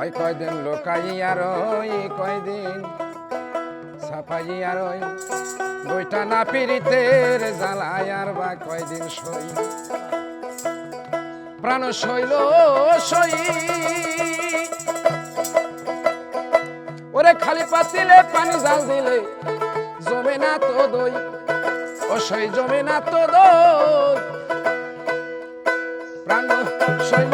ওই কয়দিন লোকাইয়া রই, কয়দিন ছাপাইয়া রই। বইটা না পিড়িতে জ্বালায় আর বা কয়দিন সই। প্রাণ শৈল সই। ওরে খালি পাতিলে পানি জাল দিলে জমে না তো দই। ও সই জমে না তো দই। প্রাণ শৈল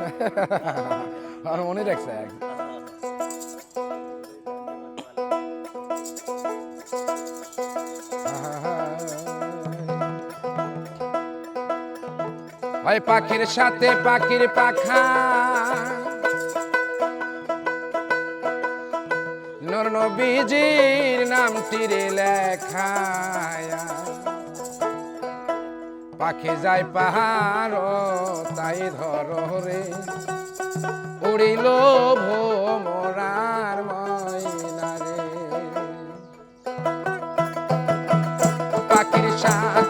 আর মনে রাখছে ওই পাখির সাথে পাখির পাখা। নর নাম নামটির লেখায়া। পাখি যায় পাহাড় তাই ধর রে। উড়িল ভোমরার ময়না রে। পাখির সাথে